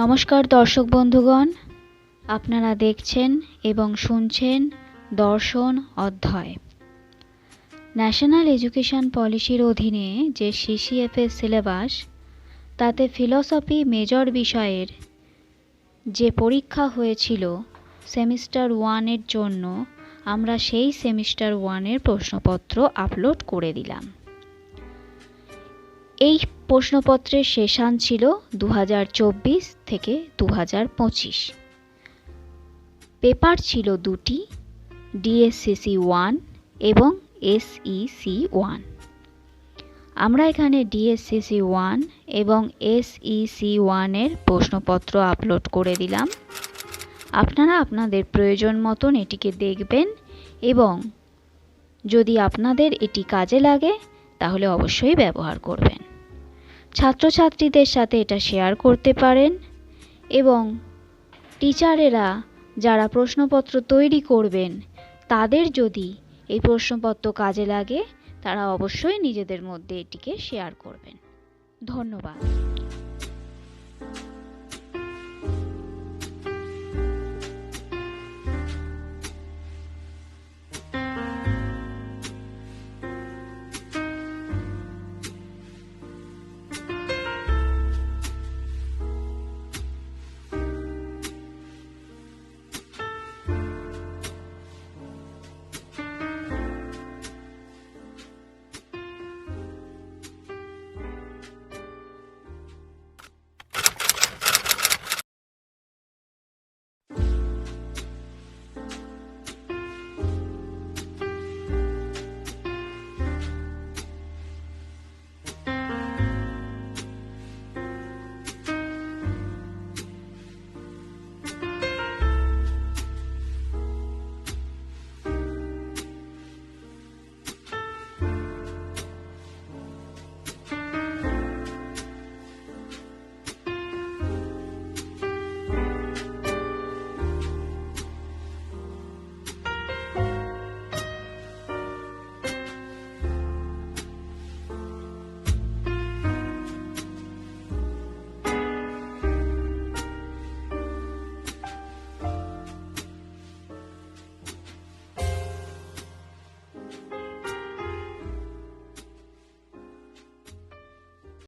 নমস্কার দর্শক বন্ধুগণ, আপনারা দেখছেন এবং শুনছেন দর্শন অধ্যায়। ন্যাশনাল এডুকেশন পলিসির অধীনে যে সিসিএফএস সিলেবাস তাতে ফিলসফি মেজর বিষয়ের যে পরীক্ষা হয়েছিল সেমিস্টার ওয়ানের জন্য, আমরা সেই সেমিস্টার ওয়ানের প্রশ্নপত্র আপলোড করে দিলাম। এই প্রশ্নপত্রের শেষান ছিল দু হাজার চব্বিশ থেকে দু হাজার পঁচিশ। পেপার ছিল দুটি, ডিএসসিসি ওয়ান এবং এসইসি ওয়ান। আমরা এখানে ডিএসসিসি ওয়ান এবং এসইসি ওয়ানের প্রশ্নপত্র আপলোড করে দিলাম। আপনারা আপনাদের প্রয়োজন মতন এটিকে দেখবেন এবং যদি আপনাদের এটি কাজে লাগে, তাহলে অবশ্যই ব্যবহার করবেন। ছাত্রছাত্রীদের সাথে এটা শেয়ার করতে পারেন এবং টিচারেরা যারা প্রশ্নপত্র তৈরি করবেন, তাদের যদি এই প্রশ্নপত্র কাজে লাগে, তারা অবশ্যই নিজেদের মধ্যে এটিকে শেয়ার করবেন। ধন্যবাদ।